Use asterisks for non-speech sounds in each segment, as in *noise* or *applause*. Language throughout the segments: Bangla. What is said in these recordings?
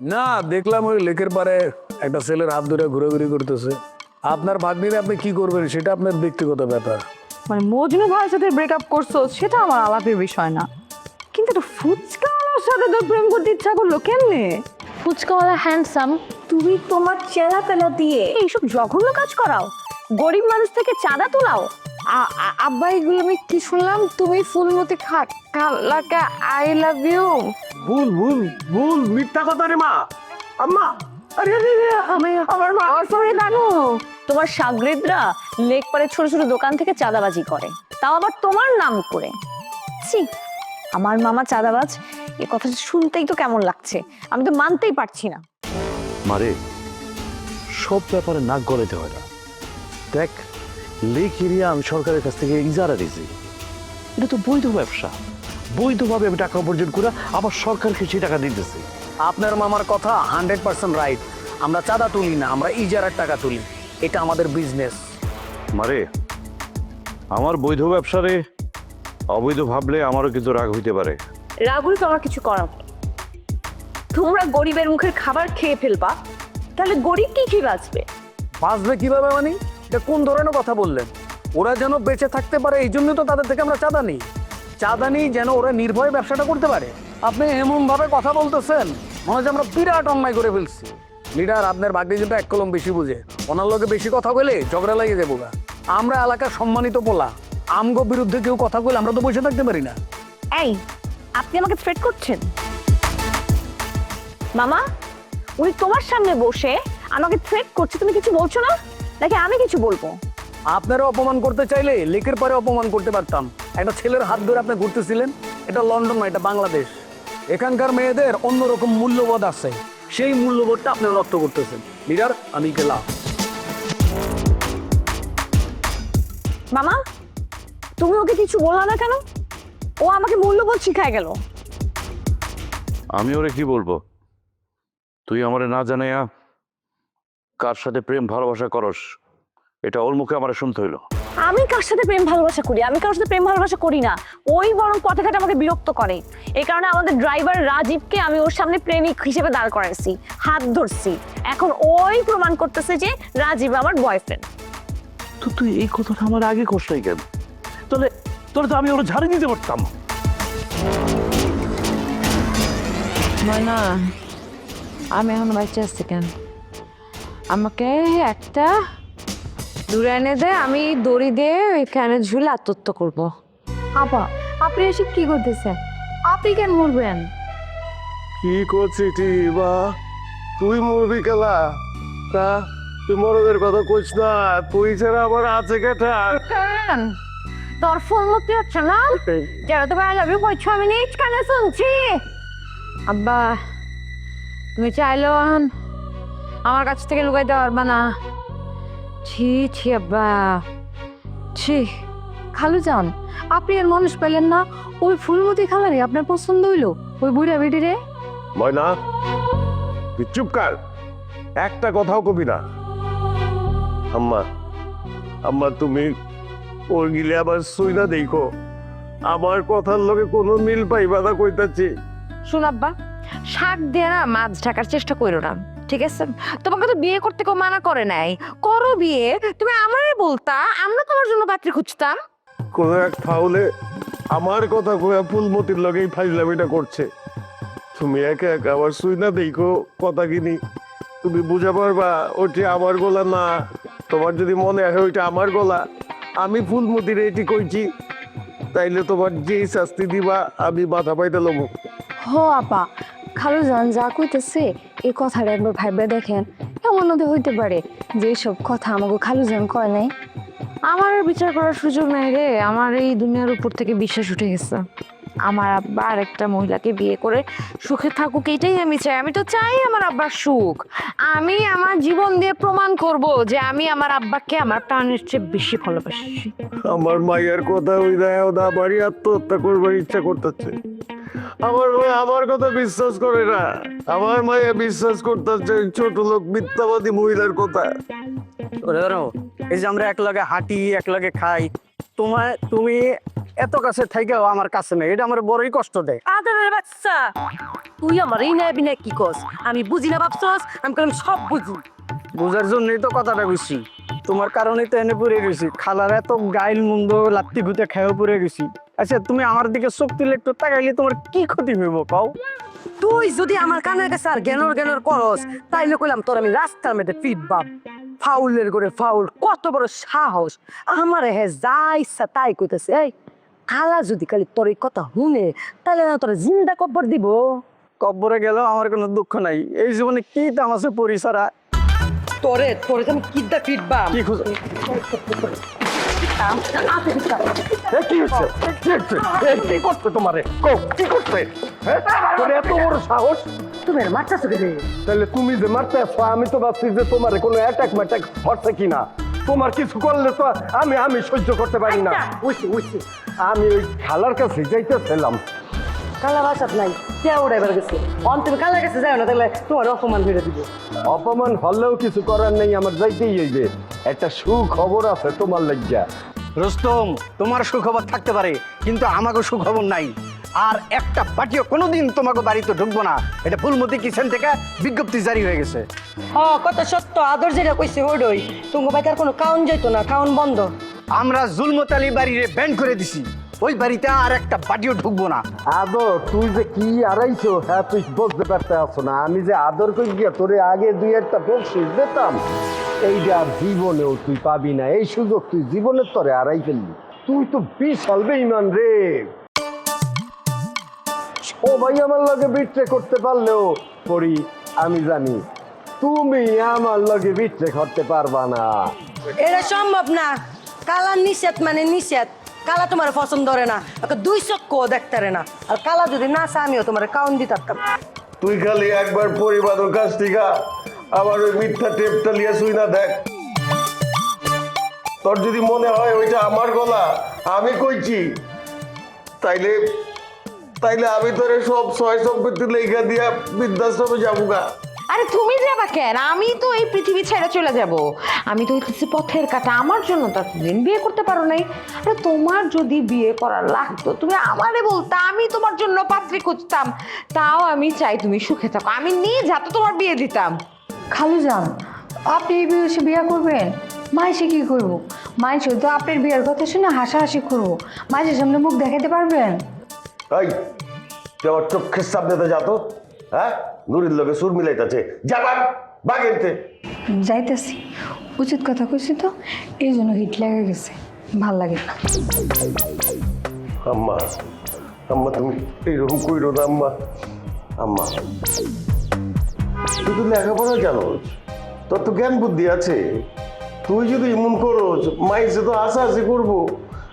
না দেখলাম ওই লেকের পারে একটা ছেলের হাত ধরে ঘুরাঘুরি করতেছে। আপনার ভাগ্নিরে আপনি কি করবেন সেটা আপনার ব্যক্তিগত ব্যাপার। মানে মজনু ভাইয়ের সাথে ব্রেকআপ করছ সেটা আমার আলাপের বিষয় না। কিন্তু একটা ফুচকাওয়ালার সাথে তোর প্রেম করতে ইচ্ছা করল কেমনে? ফুচকাওয়ালা হ্যান্ডসাম তুমি তোমার চেলা পেলা দিয়ে এইসব জঘন্য কাজ করাও। গরিব মানুষ থেকে চাঁদা তোলাও। আব্বা এগুলো আমি কি শুনলাম? তুমি ফুলমতি খা খালাকে আই লাভ ইউ। ভুল ভুল ভুল মিথ্যা কথা রে মা। আম্মা আরে আরে আরে, আমি আমার মা সরি নানু তোমার সাগরেদরা লেক পারে ছোট ছোট দোকান থেকে চাঁদাবাজি করে। তাও আবার তোমার নাম করে। ছি আমার মামা চাঁদাবাজ এ কথা শুনতেই তো কেমন লাগছে। আমি তো মানতেই পারছি না। মারে সব ব্যাপারে নাক গলাইতে হয় না। দেখ লেক এরিয়া আমি সরকারের কাছ থেকে ইজারা দিয়েছি। এটা তো বৈধ ব্যবসা। বৈধভাবে আমি টাকা উপার্জন করে আবার সরকারকে সেই টাকা দিতেছি। আপনার মামার কথা হান্ড্রেড পার্সেন্ট রাইট। আমরা চাঁদা তুলি না আমরা ইজারার টাকা তুলি। এটা আমাদের বিজনেস। মারে আমার বৈধ ব্যবসারে অবৈধ ভাবলে আমারও কিন্তু রাগ হইতে পারে। রাগুল তো আমার কিছু করার। তোমরা গরিবের মুখের খাবার খেয়ে ফেলবা তাহলে গরিব কি খেয়ে বাঁচবে? বাঁচবে কীভাবে মানে? এটা কোন ধরনের কথা বললেন? ওরা যেন বেঁচে থাকতে পারে, এই জন্য তো তাদের থেকে আমরা চাঁদা নিই। চাঁদা নিই যেন ওরা নির্ভয়ে ব্যবসাটা করতে পারে। আপনি এমন ভাবে কথা বলতেছেন, মনে হচ্ছে আমরা বিরাট অন্যায় করে ফেলছি। লিডার, আপনার বাগদি কিন্তু এক কলম বেশি বুঝে। ওনার লোকে বেশি কথা বলে ঝগড়া লাগিয়ে যাব। আমরা এলাকার সম্মানিত পোলা। আমগো বিরুদ্ধে কেউ কথা বলে আমরা তো বসে থাকতে পারি না। এই, আপনি আমাকে থ্রেট করছেন? মামা, উনি তোমার সামনে বসে আমাকে থ্রেট করছে, তুমি কিছু বলছো না? নাকি আমি কিছু বলব? আপনারা অপমান করতে চাইলে লেকের পরে অপমান করতে পারতাম। একটা ছেলের হাত ধরে আপনি ঘুরতেছিলেন? এটা লন্ডন না এটা বাংলাদেশ। এখানকার মেয়েদের অন্যরকম মূল্যবোধ আছে। সেই মূল্যবোধটা আপনি রক্ত করতেছেন। লিডার আমি গেলাম। মামা তুমি ওকে কিছু বললা না কেন? ও আমাকে মূল্যবোধ শিখায় গেল। আমি ওরে কি বলব? তুই আমারে না জানাইয়া কার সাথে প্রেম ভালোবাসা করস? এটা ওর মুখে আমার শুনতে হইল। আমি কার সাথে প্রেম ভালোবাসা করি? আমি কারোর সাথে প্রেম ভালোবাসা করি না। ওই বরং পথে ঘাটে আমাকে বিরক্ত করে। এই কারণে আমাদের ড্রাইভার রাজীবকে আমি ওর সামনে প্রেমিক হিসেবে দাঁড় করাইছি হাত ধরছি। এখন ওই প্রমাণ করতেছে যে রাজীব আমার বয়ফ্রেন্ড তো তুই এই কথাটা আমার আগে কষ্ট কেন? তাহলে তাহলে তো আমি ওর ঝাড়ি দিতে পারতাম। না আমি এখন বাচ্চা আসছি কেন? আমাকে একটা দূরে এনে দে আমি দড়ি দিয়ে ফ্যানে ঝুলে আত্মহত্যা করব। আপা আপনি এসব কি করতেছেন? আপনি কেন মরবেন? কি করছিস বা? তুই মরবি খেলা তা তুই মরদের কথা কইস না তুই ছাড়া আমার আছে কেটা? কেন? তোর ফোন করতে হচ্ছে না? যারা তো ভালো যাবে কই ছ মিনিট কেন শুনছি? আব্বা তুমি চাইলেও এখন আমার কাছ থেকে লুকাইতে পারবা না। ছি ছি আব্বা। ছি খালু যান আপনি আর মানুষ পেলেন না। ওই ফুলমতি খালারে আপনার পছন্দ হইল? ওই বুড়া বেটি রে ময়না তুই চুপ কর। একটা কথাও কবি না। আম্মা আম্মা তুমি ওর গিলে আবার শুই না দেখো। আমার কথার লগে কোনো মিল পাইবা না কইতাছি। শুন আব্বা শাক দিয়ে না মাছ ঢাকার চেষ্টা করো না। ঠিক আছে? তোমাকে তো বিয়ে করতে কেউ মানা করে নাই। করো বিয়ে তুমি আমারই বলতা আমরা তোমার জন্য পাত্রী খুঁজতাম। কোনো এক ফাউলে আমার কথা কইয়া ফুলমতির লগেই ফাইজলামিটা করছে। তুমি একে একা আবার শুই না দেখো কথা কিনি। তুমি বুঝা পারবা ওটি আমার গলা না তোমার যদি মনে হয় ওইটা আমার গলা আমি ফুলমতির রেটি কইছি। তাইলে তোমার যেই শাস্তি দিবা আমি মাথা পাইতে লমু। হো আপা। খালু যান যা কইতেছে, এই কথাটা একবার ভাইবে দেখেন। এমন তো হইতে পারে যে সব কথা আমাকে খালু যান কয় নাই। আমার বিচার করার সুযোগ নাই রে। আমার এই দুনিয়ার উপর থেকে বিশ্বাস উঠে গেছে। আমার আব্বা আর একটা মহিলাকে বিয়ে করে সুখে থাকুক এটাই আমি চাই। আমি তো চাই আমার আব্বার সুখ। আমি আমার জীবন দিয়ে প্রমাণ করব যে আমি আমার আব্বাকে আমার প্রাণের চেয়ে বেশি ভালোবাসি। আমার মায়ের কথা ওই দেয় ওদা আমারই আত্মহত্যা করবার ইচ্ছা করতেছে। আমার মায়ে আমার কথা বিশ্বাস করে না। আমার মায়ে বিশ্বাস করতেছে ছোট লোক মিথ্যাবাদী মহিলার কথা। ওরে ধরো, এই যে আমরা একলগে হাঁটি একলগে খাই তোমার তুমি এত কাছে থেকেও আমার কাছে নেই এটা আমার বড়ই কষ্ট দেয়। আদরের বাচ্চা! তুই আমার এই নাই বিনা কি কস? আমি বুঝি না ভাবছস আমি কলম সব বুঝি। বুঝার জন্যই তো কথাটা বুঝছি তোমার কারণেই তো এনে পড়ে গেছি। খালার এত গাইল মন্দ লাত্তি গুতে খেয়েও পড়ে গেছি। আচ্ছা তুমি আমার দিকে চোখ তুলে একটু তাকাইলে তোমার কি ক্ষতি হইব কও? তুই যদি আমার কানের কাছে আর জ্ঞানর জ্ঞানর করস তাইলে কইলাম তোর আমি রাস্তার মধ্যে ফিটবাম ফাউলের করে ফাউল কত বড় সাহস। আমার হে যা ইচ্ছা তাই কইতেছে এই। খালা যদি খালি তোর এই কথা শুনে তাহলে না তোর জিন্দা কব্বর দিব। কব্বরে গেলেও আমার কোনো দুঃখ নাই। এই জীবনে কি দাম আছে পরিসারা তোরে তোরে আমি কিদ্দা কি খুঁজে? কি হচ্ছে? কি কি করছে তোমারে? কি করছে? হ্যাঁ? তোর এত বড় সাহস? তুমি মারটা তাহলে তুমি যে মারতে আমি তো ভাবছি যে তোমার কোনো অ্যাটাক ম্যাটাক হচ্ছে কিনা। তোমার কিছু করলে তো আমি আমি সহ্য করতে পারি না। উইছি উইছি আমি ওই খালার কাছে যাইতেছিলাম। কালা বাসাত নাই কে উড়াইবার গেছে? অন তুমি কালার কাছে যাও না তাহলে তোমার অপমান দিব। অপমান হলেও কিছু করার নেই আমার যাইতেই হইবে। একটা সুখবর আছে তোমার লজ্জা। রুস্তম তোমার সুখবর থাকতে পারে কিন্তু আমাকে সুখবর নাই। আর একটা পার্টিও কোনোদিন তোমাকে বাড়িতে ঢুকবো না। এটা ফুলমতি কিচেন থেকে বিজ্ঞপ্তি জারি হয়ে গেছে। হ কত সত্য। আদর যেটা কইছে ওডই। তুমি বাইকার কোনো কাউন যাইতো না কাউন বন্ধ। আমরা জুলমত আলী বাড়িরে ব্যান্ড করে দিছি। ওই বাড়িতে আর একটা পার্টিও ঢুকবো না। আদর তুই যে কি আড়াইছো হ্যাঁ তুই বুঝতে পারতে আসো না। আমি যে আদর করি গিয়া তোরে আগে দুই একটা বকশিস দিতাম। এইটা আর জীবনেও তুই পাবি না। এই সুযোগ তুই জীবনের তরে আড়াই ফেললি। তুই তো বিশাল বেইমান রে। সবাই আমার লগে বিট্রে করতে পারলেও করি আমি জানি। তুমি আমার লগে বিট্রে করতে পারবা না। এটা সম্ভব না। কালা নিষেধ মানে নিষেধ। কালা তোমার পছন্দ করে না। ওকে দুই চক্ক দেখতারে না। আর কালা যদি না চা আমিও তোমার কাউন দিতাম তুই খালি একবার পরিবারের কাছ থেকে আবার ওই মিথ্যা টেপটা লিয়ে শুই না দেখ। তোর যদি মনে হয় ওইটা আমার গলা আমি কইছি তাইলে তাইলে আমি তোরে সব ছয় সম্পত্তি লেখা দিয়া বৃদ্ধাশ্রমে যাব গা আরে তুমি যাবা কেন? আমি তো এই পৃথিবী ছেড়ে চলে যাব। আমি তো হইতেছি পথের কাটা। আমার জন্য তো এতদিন বিয়ে করতে পারো নাই। আরে তোমার যদি বিয়ে করার লাগতো তুমি আমারে বলতা আমি তোমার জন্য পাত্রী খুঁজতাম। তাও আমি চাই তুমি সুখে থাকো। আমি নিজ হাতে তোমার বিয়ে দিতাম। খালু যান আপনি এই বয়সে বিয়ে করবেন? মাইসে কি করব? মাইসে তো আপনার বিয়ের কথা শুনে হাসাহাসি করব। মাইসের সামনে মুখ দেখাতে পারবেন? এই তুই আমার চোখের সামনে তো যাতো হ্যাঁ? নুরির লগে সুর মিলাইতেছে। যাবার বাগেরতে যাইতেছি। উচিত কথা কইছি তো এই জন্য হিট লেগে গেছে। ভালো লাগে না। আম্মা আম্মা তুমি এইরকম কইরো না আম্মা। আম্মা তুই তো লেখাপড়া জানোস তোর তো জ্ঞান বুদ্ধি আছে। তুই যদি এমন করোস মাইসে তো আশা আশি করব।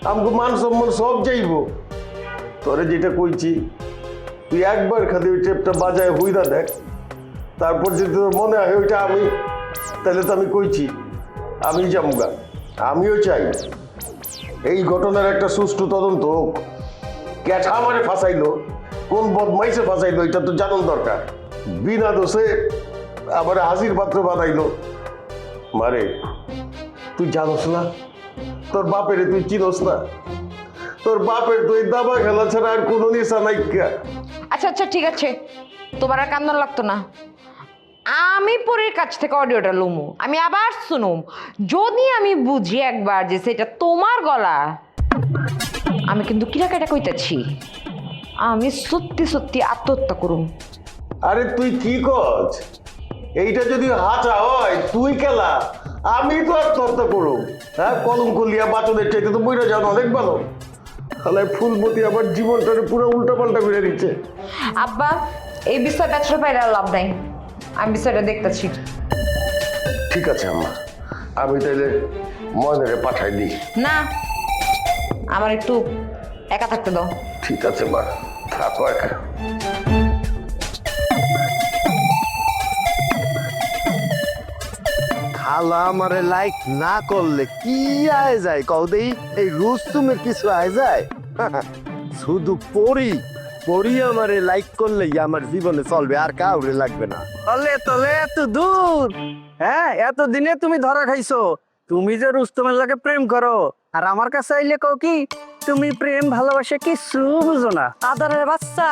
আমাকে মান সম্মান সব যাইবো। তোরে যেটা কইছি, তুই একবার খালি ওই টেপটা বাজায় হইদা দেখ। তারপর যদি তোর মনে হয় ওইটা আমি, তাহলে তো আমি কইছি, আমি যামগা, আমিও চাই। এই ঘটনার একটা সুষ্ঠু তদন্ত হোক। ক্যাঠা আমারে ফাঁসাইলো, কোন বদমাইসে ফাঁসাইলো, এটা তো জানার দরকার। বিনা দোষে আবার হাসির পাত্র বানাইলো। মারে, তুই জানোস না? তোর বাপেরে তুই চিনোস না? তোর বাপের তুই দাবা খেলা ছাড়া আর কোনো নিশা নাই আচ্ছা আচ্ছা ঠিক আছে। তোমার আর কান্দন লাগতো না। আমি পরের কাছ থেকে অডিওটা লুমু। আমি আবার শুনুম। যদি আমি বুঝি একবার যে সেটা তোমার গলা আমি কিন্তু কিরাকাটা কইতাছি। আমি সত্যি সত্যি আত্মহত্যা করুম। আরে তুই কি করছ এইটা যদি হাঁচা হয় তুই খেলা আমি তো আত্মহত্যা করো হ্যাঁ কলম কলিয়া বাচনের চাইতে তো বইটা জানো অনেক ভালো তাহলে ফুলমতি আবার জীবনটাকে পুরো উল্টাপাল্টা করে দিচ্ছে। আব্বা এই বিষয়ে ব্যাচের পাইলে আর লাভ নাই। আমি বিষয়টা দেখতেছি। ঠিক আছে আম্মা। আমি তাইলে ময়নারে পাঠাই দিই। না আমার একটু একা থাকতে দাও। ঠিক আছে মা। থাকো একা। আমারে লাইক না করলে কি আয় যায়? কও দেই, এই কিছু আয় যায়? *laughs* শুধু পড়ি পড়ি আমারে লাইক করলেই আমার জীবনে চলবে, আর কাউরে লাগবে না। তলে তলে, এত দূর! হ্যাঁ এত দিনে তুমি ধরা খাইছো। তুমি যে রুস্তমের লাগে প্রেম করো, আর আমার কাছে আইলে কও কি? তুমি প্রেম ভালোবাসা কিছু বুঝো না। আদারের বাচ্চা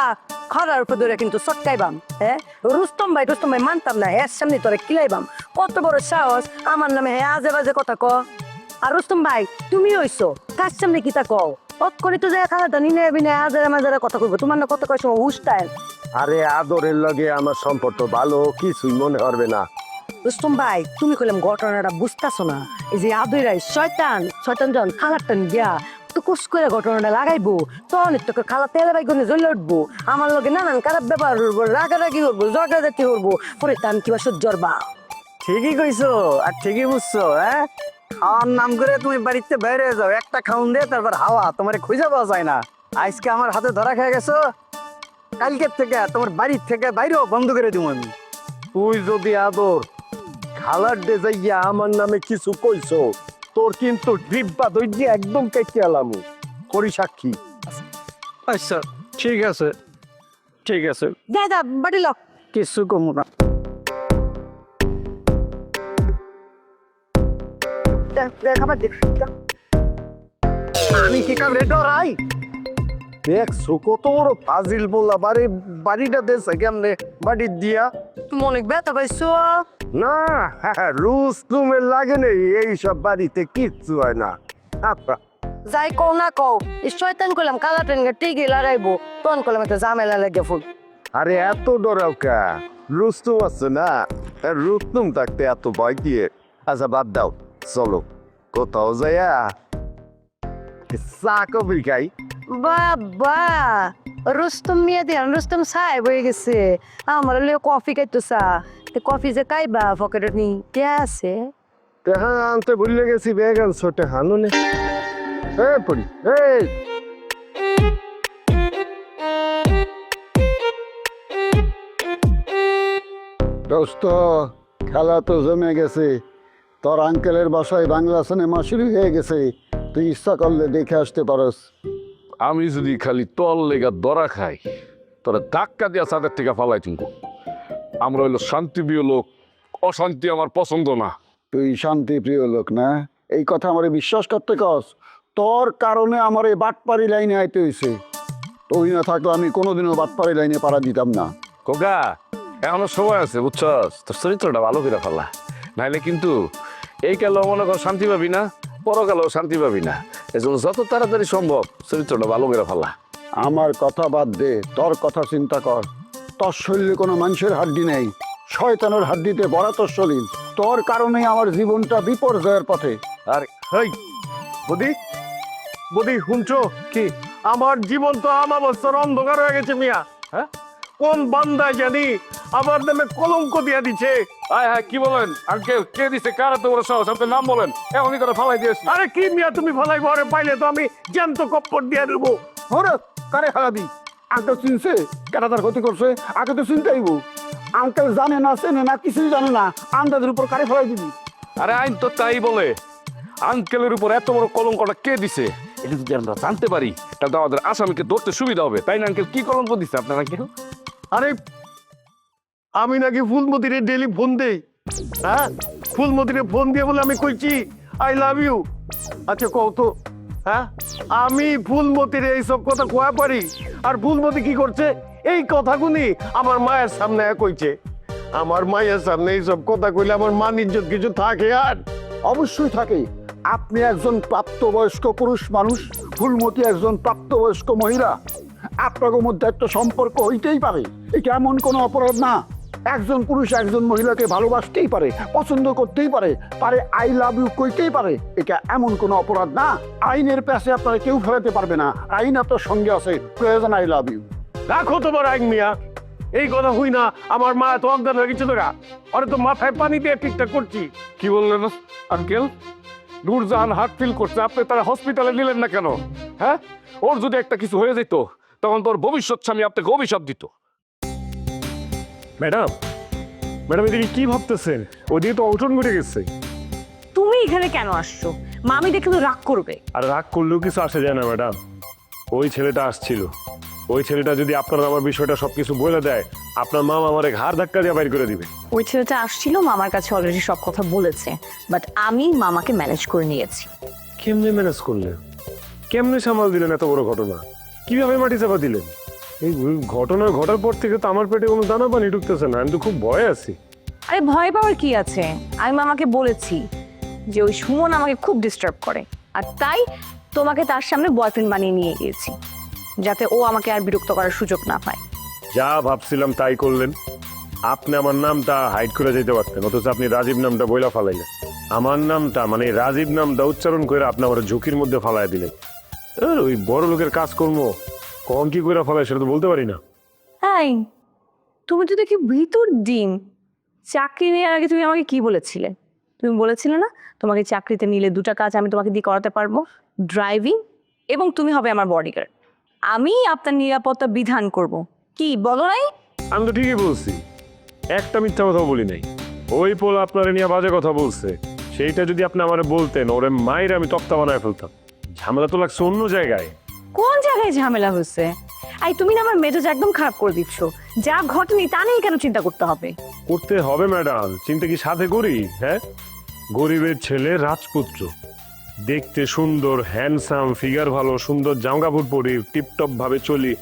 খরার উপর ধরে কিন্তু চটকাইবাম হ্যাঁ রুস্তম ভাই রুস্তম ভাই মানতাম না এর সামনে তোরে কিলাইবাম। কত বড় সাহস আমার নামে হ্যাঁ আজে বাজে কথা ক। আর রুস্তম ভাই তুমি হইছো তার সামনে কি তা কও? পথ করে তো যায় খালা দানি নেবি না আজারে মাজারে কথা কইবো তোমার না কত কয় সময় হুস্তায় আরে আদরের লগে আমার সম্পর্ক ভালো কিছুই মনে হবে না। রুস্তম ভাই তুমি কইলাম ঘটনাটা বুঝতাছো না। এই যে আদুরাই শয়তান শয়তান জন খালারটান গিয়া তো করে ঘটনাটা লাগাইবো তখন তোকে খালা তেলে বাই জ্বলে উঠবো। আমার নানান খারাপ রাগারাগি জগাজাতি পরে তান কিবা সহ্যর বা ঠিকই কইছো, আর ঠিকই বুঝছ হ্যাঁ? নাম করে তুমি বাড়িতে বাইরে যাও, একটা খাউন দিয়ে তারপর হাওয়া, তোমার খুঁজে পাওয়া যায় না। আজকে আমার হাতে ধরা খেয়ে গেছো, কালকের থেকে তোমার বাড়ির থেকে বাইরেও বন্ধ করে দিব আমি। তুই যদি আদর, খালার ডে যাইয়া আমার নামে কিছু কইছো তোর কিন্তু ডিব্বা দৈর্য একদম কেটে এলাম। করি সাক্ষী। আচ্ছা ঠিক আছে। ঠিক আছে। দাদা বাড়ি লক কিছু কমু না। খাবার দে যা। আমি কি কামড়ে ডরাই? দেখছ কত বড় ফাজিল বললা বাড়ি বাড়িটা দেশে কেমনে? বাড়ি দিয়া। তুমি অনেক ব্যথা পাইছো। না রুস তুমের লাগে নেই এইসব বাড়িতে কিচ্ছু হয় না। আচ্ছা, যাই কও না কও শয়তান করলাম কালা ট্রেন টিকে লড়াইবো তখন করলাম একটা ঝামেলা লাগে ফুল। আরে এত ডরাও কা? রুস্তুম আছে না? রুস্তুম থাকতে এত ভয় দিয়ে আচ্ছা বাদ দাও চলো। কোথাও যাইয়া চা কবির খাই। বাবা, রুস্তম মিয়া দিয়ে রুস্তম সাহেব হয়ে গেছে। আমার লিয়ে কফি খাইতো চা কফি যে খাইবা, পকেটে নি, কে আছে? তেহা আনতে ভুলে গেছি, ব্যাগ আনছো টেহানো নে। এ, পড়ি এই দোস্ত, খেলা তো জমে গেছে। তোর আঙ্কেলের বাসায় বাংলা সিনেমা শুরু হয়ে গেছে। তুই ইচ্ছা করলে দেখে আসতে পারস। আমি যদি খালি তল লেগা দরা খাই তোরা ধাক্কা দিয়া চাঁদের থেকে ফালাই চিনকো আমরা হইল শান্তিপ্রিয় লোক অশান্তি আমার পছন্দ না। তুই শান্তি প্রিয় লোক না? এই কথা আমারে বিশ্বাস করতে কস? তোর কারণে আমার এই বাটপাড়ি লাইনে আইতে হয়েছে তুই না থাকলে আমি কোনোদিনও বাটপাড়ি লাইনে পাড়া দিতাম না। কোকা এখনও সময় আছে বুঝছস? তোর চরিত্রটা ভালো করে ফেলা নাইলে কিন্তু এই কালেও মনে কর শান্তি পাবি না পরকালেও শান্তি পাবি না। এজন্য যত তাড়াতাড়ি সম্ভব চরিত্রটা ভালো করে ফেলা। আমার কথা বাদ দে, তোর কথা চিন্তা কর। তোর শরীরে কোনো মানুষের হাড্ডি নেই। শয়তানের হাড্ডিতে বড় তোর শরীর তোর কারণে আমার জীবনটা বিপর্যয়ের পথে। আর হেই, বদি বদি, শুনছো? কি? আমার জীবন তো আমার বছর অন্ধকার হয়ে গেছে মিয়া। হ্যাঁ? কোন বান্দায় জানি আমার নামে কলঙ্ক দিয়া দিছে। আয় হ্যাঁ কি বলেন? আঙ্কেল কে দিছে? কার বড় সাহস? আপনি নাম বলেন। এখনই করে ফালাই দিয়েছি। আরে কি মিয়া তুমি ফলাই ঘরে পাইলে তো আমি জ্যান্ত কপ্পর দিয়ে দেবো। হরে কারে খারাপি আঙ্কেল চিনছে কেটা তার ক্ষতি করছে? আগে তো চিনতে আইব। আঙ্কেল জানে না চেনে না কিছুই জানে না আন্দাজের উপর কারে ফেলাই দিবি? আরে আইন তো তাই বলে। আঙ্কেলের উপর এত বড় কলঙ্কটা কে দিছে? এটা যদি আমরা জানতে পারি তাহলে তো আমাদের আসামিকে ধরতে সুবিধা হবে। তাই না আঙ্কেল? কি কলঙ্ক দিচ্ছে আপনার আঙ্কেল? আরে আমি নাকি ফুলমতিরে ডেলি ফোন দেই। হ্যাঁ? ফুলমতিরে ফোন দিয়ে বলে আমি কইছি আই লাভ ইউ আচ্ছা কও তো। হ্যাঁ? আমি ফুলমতিরে এইসব কথা কোয়া পারি। আর ফুলমতি কি করছে? এই কথাগুলি আমার মায়ের সামনে কইছে। আমার মায়ের সামনে এইসব কথা কইলে আমার মান ইজ্জত কিছু থাকে আর? অবশ্যই থাকে আপনি একজন প্রাপ্তবয়স্ক পুরুষ মানুষ, ফুলমতি একজন প্রাপ্তবয়স্ক মহিলা। আপনার মধ্যে একটা সম্পর্ক হইতেই পারে। এটা এমন কোনো অপরাধ না। একজন পুরুষ একজন মহিলাকে ভালোবাসতেই পারে পছন্দ করতেই পারে পারে আই লাভ ইউ কইতেই পারে। এটা এমন কোনো অপরাধ না। আইনের পাশে আপনারা কেউ ফেরাতে পারবে না। আইন আপনার সঙ্গে আছে। প্রয়োজন আই লাভ ইউ রাখো তোমার আইন মিয়া। এই কথা হই না আমার মা তো অজ্ঞান হয়ে গেছে তোরা ওরে তো মাথায় পানি দিয়ে ঠিকঠাক করছি। কি বললেন আঙ্কেল? নূরজাহান হার্ট ফিল করছে। আপনি তারা হসপিটালে নিলেন না কেন? হ্যাঁ? ওর যদি একটা কিছু হয়ে যেত তখন তোর ভবিষ্যৎ স্বামী আপনাকে অভিশাপ দিত। ম্যাডাম ম্যাডাম এদিকে কি ভাবতেছেন? ওদিকে তো অঘটন ঘটে গেছে। তুমি এখানে কেন আসছো? মামি দেখে তো রাগ করবে। আর রাগ করলেও কিছু আসে যায় না ম্যাডাম। ওই ছেলেটা আসছিল। ওই ছেলেটা যদি আপনার আমার বিষয়টা সবকিছু বলে দেয় আপনার মা আমার ঘাড় ধাক্কা দিয়ে বাইর করে দিবে। ওই ছেলেটা আসছিল মামার কাছে অলরেডি সব কথা বলেছে। বাট আমি মামাকে ম্যানেজ করে নিয়েছি। কেমনে ম্যানেজ করলেন? কেমনে সামাল দিলেন এত বড় ঘটনা? কীভাবে মাটি চাপা দিলেন? এই ঘটনা ঘটার পর থেকে তো আমার পেটে কোনো দানা পানি ঢুকতেছে না আমি তো খুব ভয়ে আছি। আরে ভয় পাওয়ার কি আছে? আমি মামাকে বলেছি যে ওই সুমন আমাকে খুব ডিস্টার্ব করে। আর তাই তোমাকে তার সামনে বয়ফ্রেন্ড বানিয়ে নিয়ে গিয়েছি যাতে ও আমাকে আর বিরক্ত করার সুযোগ না পায়। যা ভাবছিলাম তাই করলেন। আপনি আমার নামটা হাইড করে যেতে পারতেন অথচ আপনি রাজীব নামটা বইলা ফালাইলেন। আমার নামটা মানে রাজীব নামটা উচ্চারণ করে আপনি আমার ঝুঁকির মধ্যে ফালাই দিলেন। ওই বড় লোকের কাজকর্ম কখন কি করে ফালাই সেটা তো বলতে পারি না। হ্যাঁ তুমি তো দেখি ভিতর দিন চাকরি নেওয়ার আগে তুমি আমাকে কি বলেছিলে? তুমি বলেছিলে না তোমাকে চাকরিতে নিলে দুটা কাজ আমি তোমাকে দিয়ে করাতে পারব ড্রাইভিং এবং তুমি হবে আমার বডিগার্ড আমি আপনার নিরাপত্তা বিধান করব। কি বলো নাই? আমি তো ঠিকই বলছি। একটা মিথ্যা কথা বলি নাই। ওই পোল আপনার নিয়ে বাজে কথা বলছে। সেইটা যদি আপনি আমার বলতেন ওরে মায়ের আমি তক্তা বানায় ফেলতাম। ঝামেলা তো লাগছে অন্য জায়গায়। কোন জায়গায় ঝামেলা হয়েছে? আই তুমি না আমার মেজাজ একদম খারাপ করে দিচ্ছ। যা ঘটেনি তা নিয়ে কেন চিন্তা করতে হবে? করতে হবে ম্যাডাম। চিন্তা কি সাথে করি হ্যাঁ? গরিবের ছেলে রাজপুত্র। দেখতে সুন্দর হ্যান্ডসাম ফিগার ভালো সুন্দর জামা কাপড় পরি টিপটপ ভাবে চলি।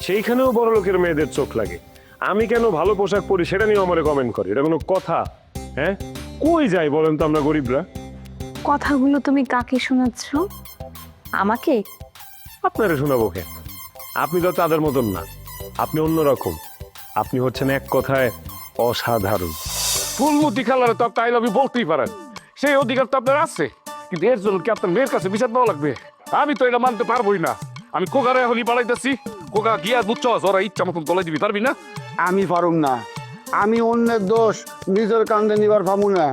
সেইখানেও বড় লোকের মেয়েদের চোখ লাগে। আমি কেন ভালো পোশাক পরি সেটা নিয়ে আমার কমেন্ট করে। এটা কোনো কথা হ্যাঁ? কই যাই বলেন তো আমরা গরিবরা? কথাগুলো তুমি কাকে শোনাচ্ছ? আমাকে? আপনারা শোনাবো কেন আপনি তো তাদের মতন না। আপনি অন্যরকম। আপনি হচ্ছেন এক কথায় অসাধারণ। ফুলমতি খেলার তো আপনি আই লাভ ইউ বলতেই পারেন। সেই অধিকার তো আপনার আছে। কিন্তু এর জন্য কি আপনার মেয়ের কাছে বিচার দেওয়া লাগবে? আমি তো এটা মানতে পারবোই না। আমি কোকারে এখনই বাড়াইতেছি কোকা গিয়া বুঝছ? ওরা ইচ্ছা মতন গলাই দিবি পারবি না? আমি পারুম না। আমি অন্যের দোষ নিজের কান্দে নিবার পাবো না।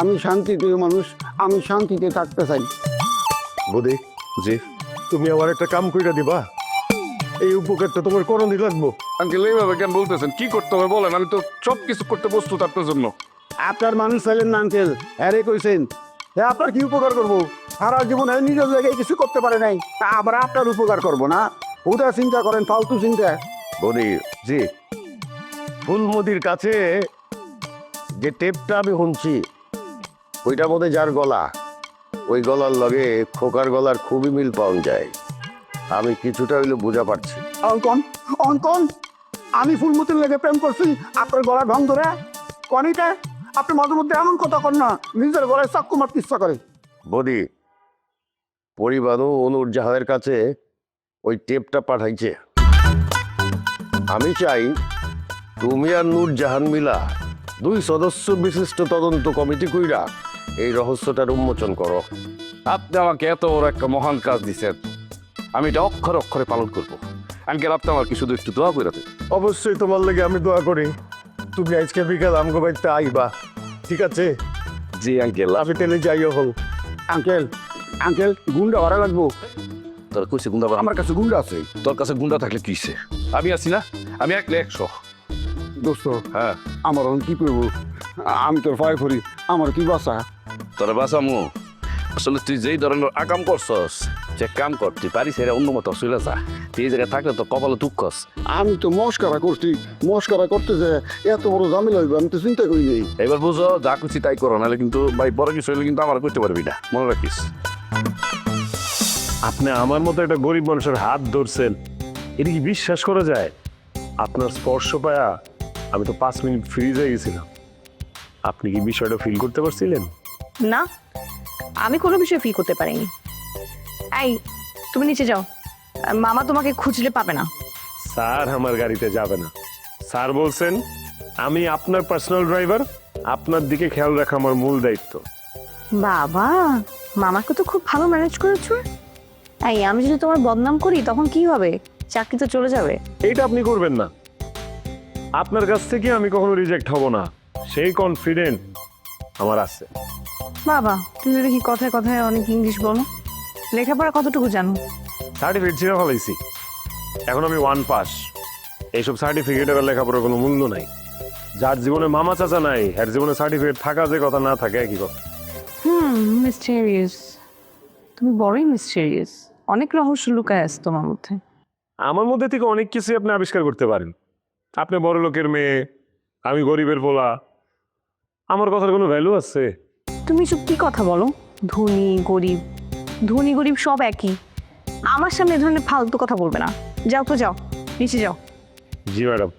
আমি শান্তিপ্রিয় মানুষ। আমি শান্তিতে থাকতে চাই। বদি জি তুমি আমার একটা কাম কইরা দিবা। এই উপকারটা তোমার করণই লাগবো। আঙ্কেল এইভাবে কেন বলতেছেন? কি করতে হবে বলেন? আমি তো সব কিছু করতে প্রস্তুত আপনার জন্য। আপনার মানুষ চাইলেন না আঙ্কেল। হ্যারে কইছেন এ আপনার কি উপকার করব? সারা জীবন নিজের জায়গায় কিছু করতে পারে নাই। তা আবার আপনার উপকার করব না। ওটা চিন্তা করেন ফালতু চিন্তা। বদি জি। ফুলমদির কাছে যে টেপটা আমি শুনছি ওইটা মধ্যে যার গলা। ওই গলার লগে খোকার গলার খুবই মিল পাওয়া যায়। আমি কিছুটা হইলে বোঝা পারছি। অঙ্কন অঙ্কন আমি ফুলমতির লেগে প্রেম করছি আপনার গলা ঢং ধরে। কনিটা আপনি মাঝে মধ্যে এমন কথা কর না নিজের গলায় চাক্কু মারতে ইচ্ছা করে। বদি পরিবারও অনুর জাহানের কাছে ওই টেপটা পাঠাইছে। আমি চাই তুমি আর নূর জাহান মিলা দুই সদস্য বিশিষ্ট তদন্ত কমিটি কইরা এই রহস্যটার উন্মোচন করো। আপনি আমাকে এত বড় একটা মহান কাজ দিচ্ছেন আমি এটা অক্ষরে অক্ষরে পালন করব। আঙ্কেল আপনি আমার কি শুধু একটু দোয়া করে অবশ্যই তোমার লাগে আমি দোয়া করি। তুমি আজকে বিকাল আমগো বাড়িতে আইবা। ঠিক আছে? জি আঙ্কেল। আমি তেলে যাইও হল। আঙ্কেল আঙ্কেল গুন্ডা ভাড়া লাগবো। তোর কইছে গুন্ডা আমার কাছে গুন্ডা আছে। তোর কাছে গুন্ডা থাকলে কিসে? আমি আছি না। আমি একলে একশো। দোস্ত হ্যাঁ। আমার এখন কি করব? আমি তোর ভয় করি আমার কি বাসা তোর বাসামু আসলে তুই যেই ধরনের আকাম করছস যে কাম কর তুই পারিস এরা অন্য মতো চলে যা। তুই এই জায়গায় থাকলে তো কপালে দুঃখস আমি তো মস্কারা করছি মস্কারা করতে যে এত বড় ঝামেলা হইবে আমি তো চিন্তা করি নাই। এবার বুঝো যা খুশি তাই করো নাহলে কিন্তু ভাই বড় কিছু হইলে কিন্তু আমার করতে পারবি না। মনে রাখিস। আপনি আমার মতো একটা গরিব মানুষের হাত ধরছেন এটা কি বিশ্বাস করা যায়? আপনার স্পর্শ পায়া আমি তো পাঁচ মিনিট ফ্রিজ হয়ে গেছিলাম। আপনি কি বিষয়টা ফিল করতে পারছিলেন? না আমি কোনো বিষয় ফিল করতে পারিনি। এই তুমি নিচে যাও। মামা তোমাকে খুঁজলে পাবে না। স্যার আমার গাড়িতে যাবে না। স্যার বলছেন আমি আপনার পার্সোনাল ড্রাইভার আপনার দিকে খেয়াল রাখা আমার মূল দায়িত্ব। বাবা মামাকে তো খুব ভালো ম্যানেজ করেছ। এই আমি যদি তোমার বদনাম করি তখন কি হবে? চাকরি তো চলে যাবে। এইটা আপনি করবেন না। আপনার কাছ থেকে আমি কখনো রিজেক্ট হব না। সেই কনফিডেন্ট আমার আছে। বাবা তুমি দেখি কথায় কথায় অনেক ইংলিশ বলো। লেখাপড়া কতটুকু জানো? সার্টিফিকেট ছিঁড়ে ফেলাইছি। এখন আমি ওয়ান পাস এইসব সার্টিফিকেটের লেখাপড়ার কোনো মূল্য নাই। যার জীবনে মামা চাচা নাই এর জীবনে সার্টিফিকেট থাকা যে কথা না থাকে একই কথা। হুম মিস্টেরিয়াস তুমি বড়ই মিস্টেরিয়াস অনেক রহস্য লুকায় আছে তোমার মধ্যে। আমার মধ্যে থেকে অনেক কিছু আপনি আবিষ্কার করতে পারেন। আপনি বড় লোকের মেয়ে আমি গরিবের পোলা। আমার কথার কোনো ভ্যালু আছে? তুমি সব কি কথা বলো? ধনী গরিব। ধনী গরিব সব একই। আমার সামনে এ ধরনের ফালতু কথা বলবে না। যাও তো যাও নিচে যাও। জি ম্যাডাম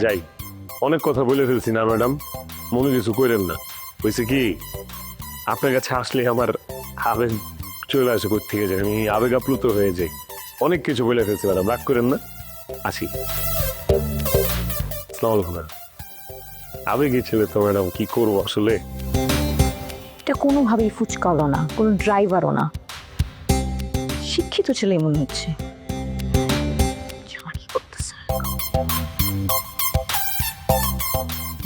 যাই। অনেক কথা বলে ফেলছি না ম্যাডাম। মনে কিছু করেন না। হয়েছে কি আপনার কাছে আসলে আমার আবেগ চলে আসে কোথা থেকে যায় আমি আবেগ আপ্লুত হয়ে যাই। অনেক কিছু বলে ফেলছি ম্যাডাম রাগ করেন না? আসি। আসসালামু আলাইকুম ম্যাডাম আবেগী ছেলে তো ম্যাডাম, কি করব আসলে? এটা কোনোভাবেই ফুচকালো না, কোনো ড্রাইভারও না। শিক্ষিত ছেলে মনে হচ্ছে।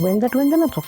ওয়েন্দা টোয়েন্দা না তো